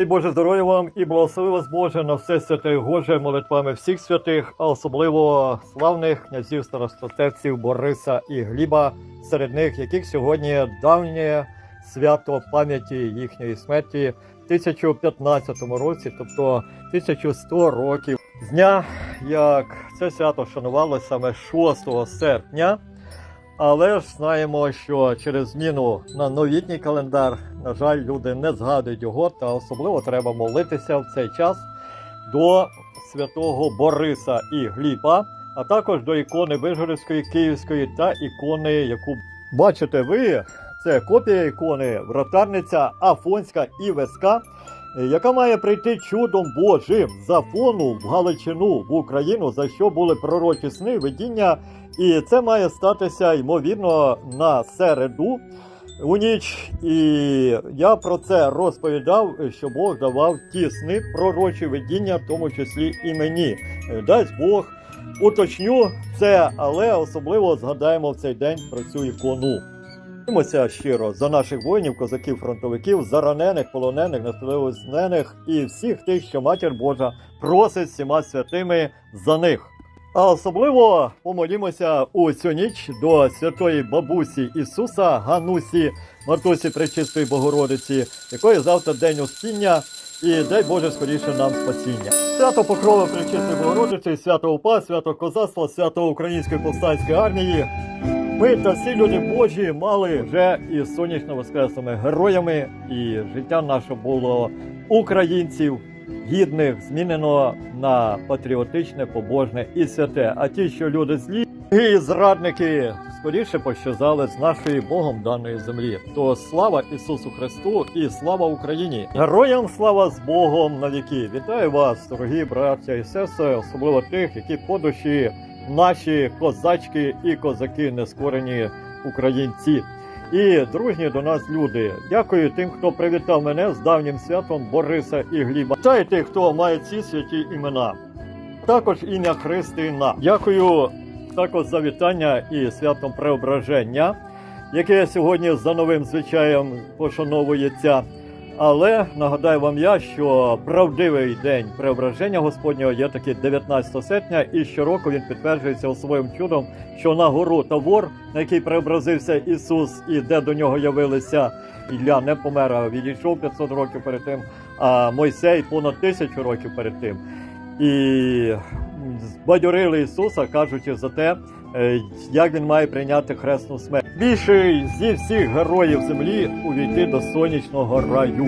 І Боже здоров'я вам і благослови вас Боже на все святе і Боже молитвами всіх святих, а особливо славних князів старостотевців Бориса і Гліба, серед них яких сьогодні давнє свято пам'яті їхньої смерті в 1015 році, тобто 1100 років з дня, як це свято шанувалося саме 6 серпня. Але ж знаємо, що через зміну на новітній календар, на жаль, люди не згадують його, та особливо треба молитися в цей час до святого Бориса і Гліба, а також до ікони Вижгородської, Київської та ікони, яку бачите ви. Це копія ікони вратарниця Афонська і Веска, яка має прийти чудом Божим з Афону в Галичину в Україну, за що були пророчі сни, видіння і це має статися, ймовірно, на середу у ніч. І я про це розповідав, що Бог давав ті сни пророчі видіння, в тому числі і мені. Дасть Бог уточню це, але особливо згадаємо в цей день про цю ікону. Молимося щиро за наших воїнів, козаків, фронтовиків, за ранених, полонених, несправедливих і всіх тих, що матір Божа просить всіма святими за них. А особливо помолімося у цю ніч до святої бабусі Ісуса Ганусі, матусі Пречистої Богородиці, якої завтра день успіння, і дай Боже скоріше нам спасіння. Свято Покрова Пречистої Богородиці, свято УПА, свято Козацтва, свято Української повстанської армії. Ми та всі люди Божі мали вже і сонячно воскресними героями, і життя наше було українців гідних змінено на патріотичне, побожне і святе. А ті, що люди злі і зрадники, скоріше пощазали з нашої Богом даної землі. То слава Ісусу Христу і слава Україні! Героям слава з Богом на віки! Вітаю вас, дорогі браття і сестри, особливо тих, які по душі наші козачки і козаки нескорені українці. І дружні до нас люди. Дякую тим, хто привітав мене з давнім святом Бориса і Гліба. Та й тих, хто має ці святі імена. Також ім'я Христина. Дякую також за вітання і святом Преображення, яке сьогодні за новим звичаєм пошановується. Але нагадаю вам я, що правдивий день преображення Господнього є таки 19 серпня, і щороку він підтверджується особливим чудом, що на гору Тавор, на який преобразився Ісус, і де до нього явилися Ілля не помер, а відійшов 500 років перед тим, а Мойсей понад тисячу років перед тим. І збадьорили Ісуса, кажучи за те, е, як він має прийняти хресну смерть. Більший зі всіх героїв землі увійти до сонячного раю.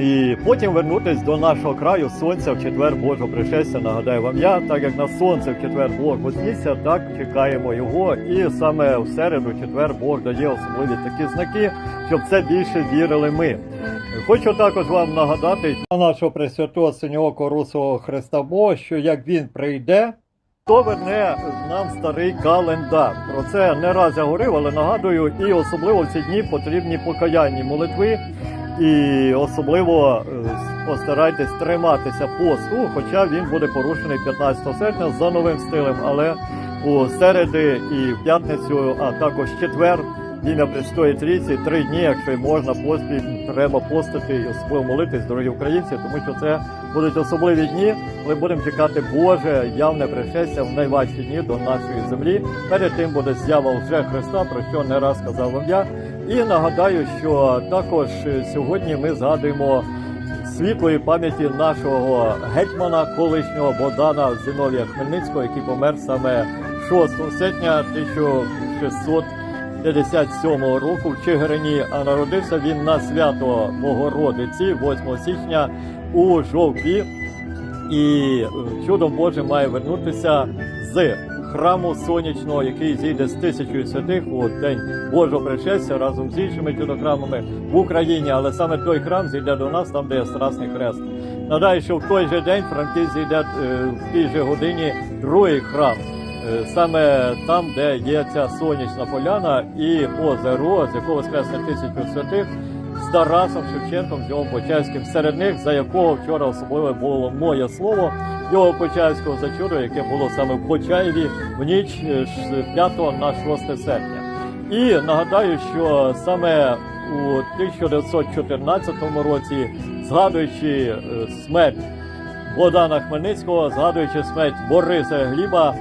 І потім вернутись до нашого краю сонця в четвер Божого пришестя. Нагадаю вам я, так як на сонце в четвер Бог вознісся, так чекаємо його. І саме в середу, четвер, Бог дає особливі такі знаки, щоб це більше вірили ми. Хочу також вам нагадати на нашого пресвятого синього русого Христа Бога, що як він прийде, то верне нам старий календар. Про це не раз я говорив, але нагадую, і особливо в ці дні потрібні покаянні молитви. І особливо е, постарайтесь триматися посту, хоча він буде порушений 15 серпня за новим стилем, але у середи і в п'ятницю, а також четвер, ім'я Престої Трійці, три дні, якщо можна поспіль, треба постити і особливо молитись, дорогі українці, тому що це будуть особливі дні, коли будемо чекати Боже явне пришестя в найважчі дні до нашої землі. Перед тим буде з'ява вже Христа, про що не раз казав вам я. І нагадаю, що також сьогодні ми згадуємо світлої пам'яті нашого гетьмана колишнього Богдана Зіновія Хмельницького, який помер саме 6 серпня 1657 року в Чигирині. А народився він на свято Богородиці 8 січня у жовтні. І е, чудом Боже має вернутися з храму сонячного, який зійде з тисячою святих у день Божого пришестя разом з іншими чудохрамами в Україні. Але саме той храм зійде до нас, там де є Страсний Хрест. Нагадаю, що в той же день Франківськ зійде е, в тій же годині другий храм. Е, Саме там, де є ця сонячна поляна і озеро, з якого воскресне тисячу святих, з Тарасом Шевченком, з його Почаївським, серед них, за якого вчора особливо було моє слово, його Почаївського за чудо, яке було саме в Почаєві в ніч е, з 5 на 6 серпня. І нагадаю, що саме у 1914 році згадуючи е, смерть Богдана Хмельницького, згадуючи смерть Бориса Гліба,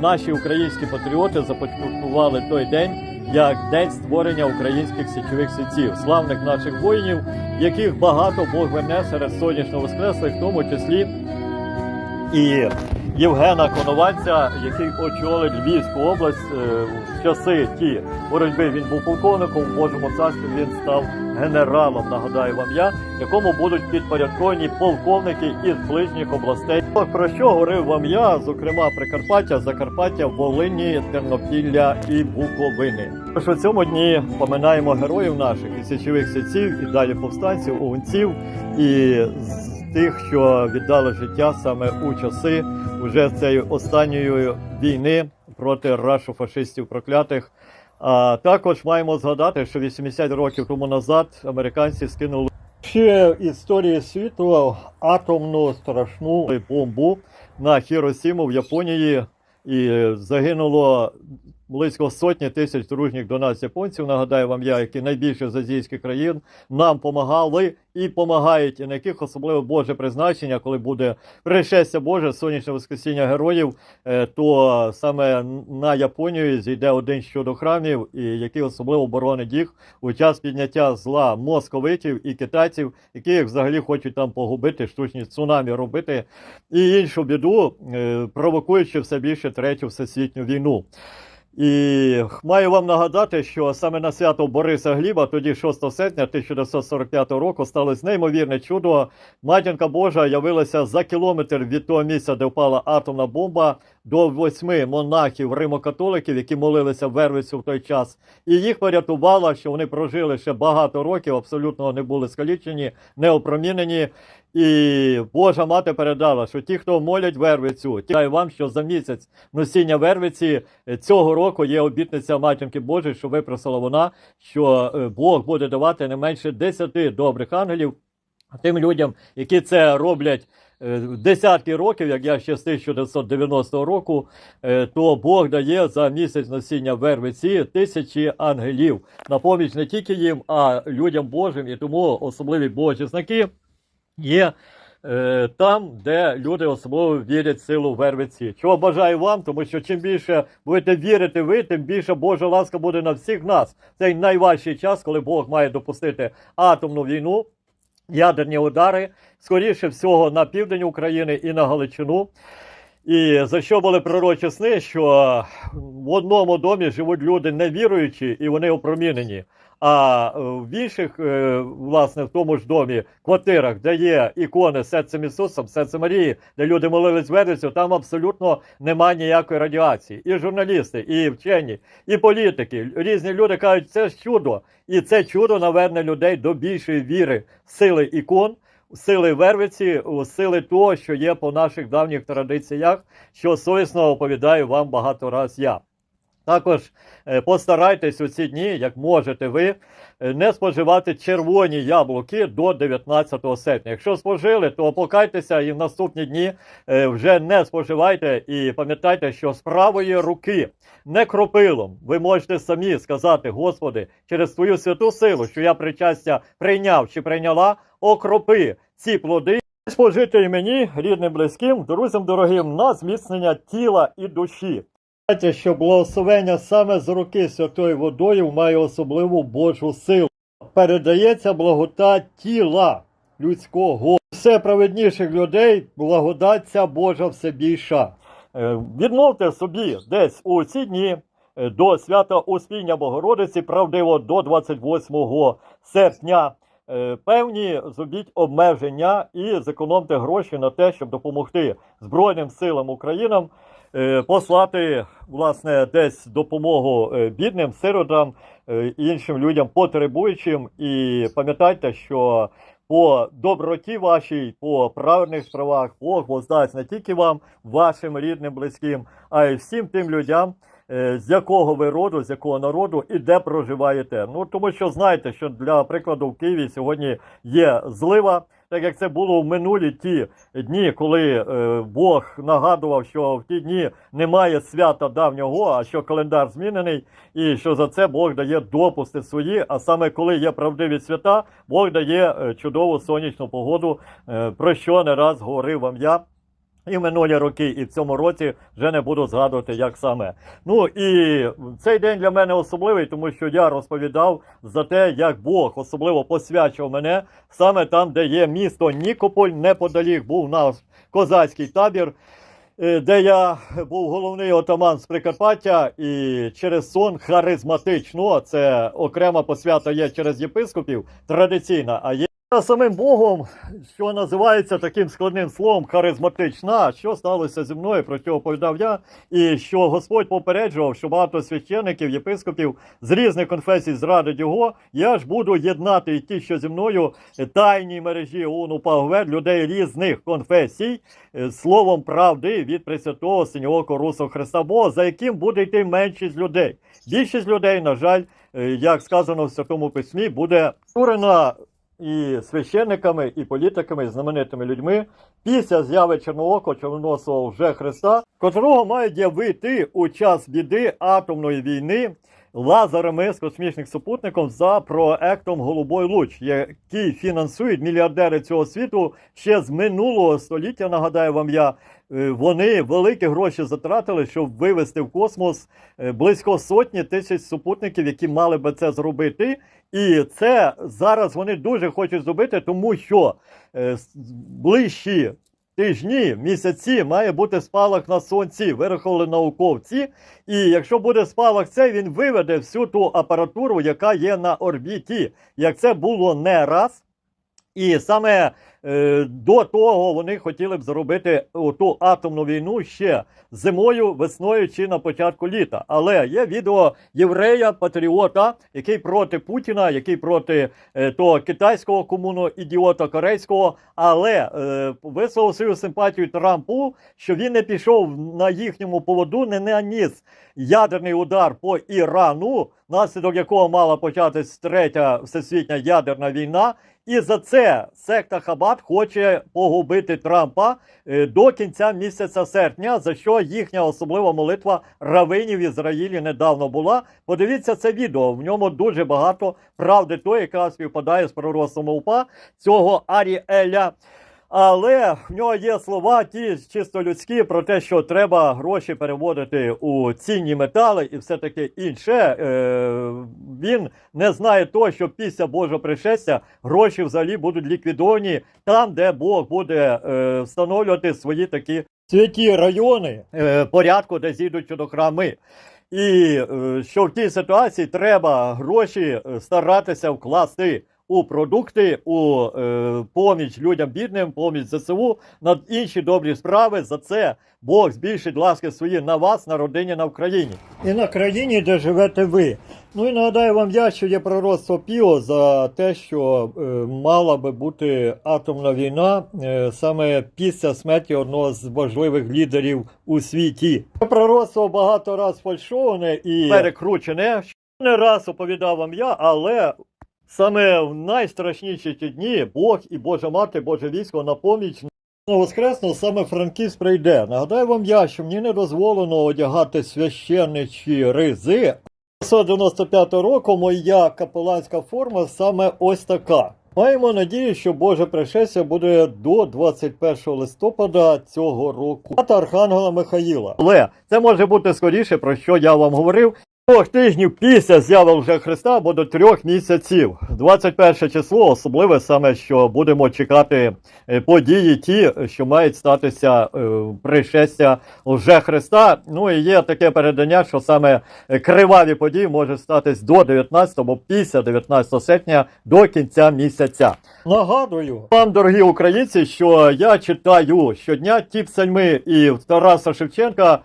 наші українські патріоти започаткували той день як день створення українських січових сітців, славних наших воїнів, яких багато Бог верне серед сонячно воскреслих, в тому числі і Євгена Коновальця, який очолив Львівську область е, в часи ті боротьби. Він був полковником в Божому царстві. Він став генералом. Нагадаю вам я, якому будуть підпорядковані полковники із ближніх областей. Про що говорив вам я? Зокрема, Прикарпаття, Закарпаття, Волині, Тернопілля і Буковини. У цьому дні поминаємо героїв наших і січових сільців, і далі повстанців, овунців і тих, що віддали життя саме у часи уже цієї останньої війни проти рашофашистів проклятих. А також маємо згадати, що 80 років тому назад американці скинули ще в історії світу атомну страшну бомбу на Хіросіму в Японії, і загинуло близько сотні тисяч дружніх до нас японців. Нагадаю вам я, які найбільше з азійських країн нам помагали і помагають, і на яких особливо Боже призначення, коли буде пришестя Боже, сонячне воскресіння героїв, е, то саме на Японію зійде один щодо храмів, і який особливо боронить їх у час підняття зла московитів і китайців, які взагалі хочуть там погубити, штучні цунамі робити, і іншу біду, е, провокуючи все більше третю всесвітню війну. І маю вам нагадати, що саме на свято Бориса Гліба, тоді 6 серпня 1945 року, сталося неймовірне чудо. Матінка Божа явилася за кілометр від того місця, де впала атомна бомба, до восьми монахів римокатоликів, які молилися в Вервицю в той час. І їх порятувала, що вони прожили ще багато років, абсолютно не були скалічені, не опромінені. І Божа мати передала, що ті, хто молять Вервицю, ті вам, що за місяць носіння Вервиці е, цього року є обітниця матінки Божої, що випросила вона, що е, Бог буде давати не менше 10 добрих ангелів тим людям, які це роблять. Е, Десятки років, як я ще з 1990 року, е, то Бог дає за місяць носіння вервиці тисячі ангелів на поміч не тільки їм, а людям Божим. І тому особливі Божі знаки є е, там, де люди особливо вірять в силу вервиці. Чого бажаю вам, тому що чим більше будете вірити ви, тим більше Божа ласка буде на всіх нас. Цей найважчий час, коли Бог має допустити атомну війну. Ядерні удари, скоріше всього, на південь України і на Галичину. І за що були пророчі сни, що в одному домі живуть люди невіруючі і вони опромінені. А е, в інших, е, власне, в тому ж домі, квартирах, де є ікони серцем Ісусом, серцем Марії, де люди молились вервицю, там абсолютно немає ніякої радіації. І журналісти, і вчені, і політики, різні люди кажуть, це ж чудо. І це чудо наверне людей до більшої віри в сили ікон, сили вервиці, сили того, що є по наших давніх традиціях, що совісно оповідаю вам багато раз я. Також е, постарайтесь у ці дні, як можете ви, е, не споживати червоні яблуки до 19 серпня. Якщо спожили, то покайтеся і в наступні дні е, вже не споживайте. І пам'ятайте, що з правої руки не кропилом ви можете самі сказати, Господи, через твою святу силу, що я причастя прийняв чи прийняла, окропи ці плоди. Спожити і мені, рідним, близьким, друзям дорогим, на зміцнення тіла і душі. Що благословення саме з руки святою водою має особливу Божу силу. Передається благодать тіла людського. Все праведніших людей, благодать ця Божа все більша. Е, Відмовте собі десь у ці дні е, до свята Успіння Богородиці, правдиво до 28 серпня. Е, Певні зробіть обмеження і зекономте гроші на те, щоб допомогти Збройним силам Українам послати власне десь допомогу е, бідним сиротам, е, іншим людям потребуючим. І пам'ятайте, що по доброті вашій, по правильних справах Бог воздасть не тільки вам, вашим рідним, близьким, а й всім тим людям. е, З якого ви роду, з якого народу і де проживаєте. Ну тому що знаєте, що для прикладу в Києві сьогодні є злива, так як це було в минулі ті дні, коли е, Бог нагадував, що в ті дні немає свята давнього, а що календар змінений, і що за це Бог дає допусти свої. А саме коли є правдиві свята, Бог дає е, чудову сонячну погоду, е, про що не раз говорив вам я. І минулі роки, і в цьому році вже не буду згадувати, як саме. Ну і цей день для мене особливий, тому що я розповідав за те, як Бог особливо посвячив мене саме там, де є місто Нікополь, неподалік був наш козацький табір, е, де я був головний отаман з Прикарпаття, і через сон харизматично. Це окрема посвята є через єпископів, традиційна, а є. Самим Богом, що називається таким складним словом харизматична, що сталося зі мною, про що оповідав я, і що Господь попереджував, що багато священиків, єпископів з різних конфесій зрадить його. Я ж буду єднати і ті, що зі мною тайній мережі ОУН ПАГВЕД людей різних конфесій, е, словом правди від Пресвятого Синього Русу Христа Бога, за яким буде йти меншість людей. Більшість людей, на жаль, е, як сказано в Святому Письмі, буде створена і священниками, і політиками, і знаменитими людьми після зяви Чорноокого чорноносого вже Христа, котрого мають явити у час біди атомної війни лазерами з космічних супутників за проектом Голубой Луч, який фінансують мільярдери цього світу ще з минулого століття. Нагадаю вам я. Е, Вони великі гроші затратили, щоб вивести в космос е, близько сотні тисяч супутників, які мали би це зробити. І це зараз вони дуже хочуть зробити, тому що е, ближчі тижні, місяці має бути спалах на сонці, вирахували науковці. І якщо буде спалах цей, він виведе всю ту апаратуру, яка є на орбіті. Як це було не раз. І саме до того вони хотіли б зробити ту атомну війну ще зимою, весною чи на початку літа. Але є відео єврея, патріота, який проти Путіна, який проти е, того китайського комуну, ідіота корейського, але е, висловив свою симпатію Трампу, що він не пішов на їхньому поводу, не наніс ядерний удар по Ірану, наслідок якого мала початись третя всесвітня ядерна війна. І за це секта Хабат хоче погубити Трампа е, до кінця місяця серпня, за що їхня особлива молитва равинів в Ізраїлі недавно була. Подивіться це відео. В ньому дуже багато правди, той, яка співпадає з пророцтвом УПА цього Аріеля. Але в нього є слова ті чисто людські про те, що треба гроші переводити у цінні метали і все таке інше. Е, він не знає того, що після Божого пришестя гроші взагалі будуть ліквідовані там, де Бог буде е, встановлювати свої такі святі райони е, порядку, де зійдуть до храми. І е, що в тій ситуації треба гроші е, старатися вкласти у продукти, у е, поміч людям бідним, поміч ЗСУ, на інші добрі справи. За це Бог збільшить ласки свої на вас, на родині, на Україні. І на країні, де живете ви. Ну і нагадаю вам я, що є пророцтво Піо за те, що е, мала би бути атомна війна е, саме після смерті одного з важливих лідерів у світі. Пророцтво багато раз фальшоване і перекручене. Не раз оповідав вам я, але саме в найстрашніші ті дні Бог і Божа мати, Боже військо на поміч на воскресно саме Франківськ прийде. Нагадаю вам я, що мені не дозволено одягати священничі ризи. 1995 року моя капеланська форма саме ось така. Маємо надію, що Боже пришестя буде до 21 листопада цього року. Дата Архангела Михаїла. Але це може бути скоріше, про що я вам говорив. Двох тижнів після зяви вже Христа або до трьох місяців. 21 число, особливе саме, що будемо чекати е, події, ті, що мають статися е, пришестя вже Христа. Ну і є таке передання, що саме е, криваві події можуть статись до 19 або після 19 серпня до кінця місяця. Нагадую вам, дорогі українці, що я читаю щодня ті псальми і Тараса Шевченка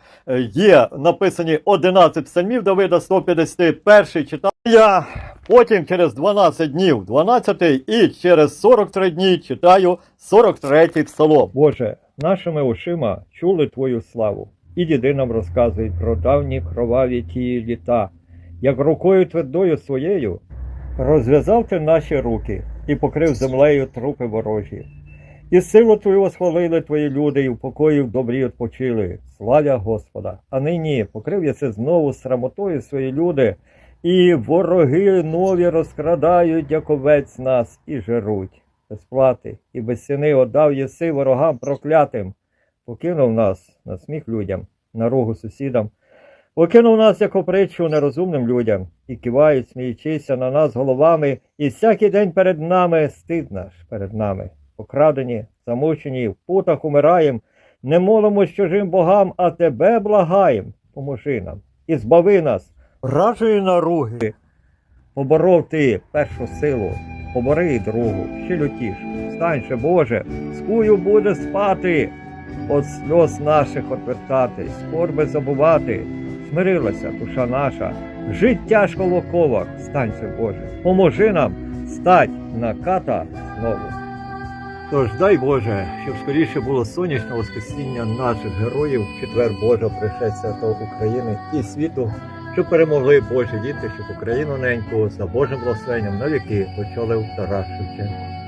є написані 11 псальмів Давида 151 читаю я. Потім через 12 днів 12 і через 43 дні читаю 43 псалом. Боже, нашими очима чули Твою славу, і діди нам розказують про давні кроваві ті літа, як рукою твердою своєю розв'язав ти наші руки і покрив землею трупи ворожі. І силу Твою восхвалили Твої люди, і в покої в добрі відпочили. Славя Господа! А нині покрив єси знову срамотою свої люди, і вороги нові розкрадають, як овець нас, і жеруть. Без плати і без ціни отдав єси ворогам проклятим, покинув нас на сміх людям, на ругу сусідам. Покинув нас, як опритчу нерозумним людям, і кивають, сміючися на нас головами, і всякий день перед нами стид наш перед нами. Покрадені, замучені, в путах умираєм, не молимо чужим богам, а тебе благаєм. Поможи нам і збави нас, вражої наруги. Поборов ти першу силу, побори й другу, ще лютіш. Станьше, Боже, скую буде спати, от сльоз наших отвертатись, скорби забувати. Смирилася душа наша, жить тяжко в оковах, станься, Боже, поможи нам стать на ката знову. Тож дай Боже, щоб скоріше було сонячне воскресіння наших героїв, четвер Божа пришестя до України і світу, щоб перемогли Божі діти, щоб Україну неньку за Божим благословенням навіки очолив Тарас Шевченко.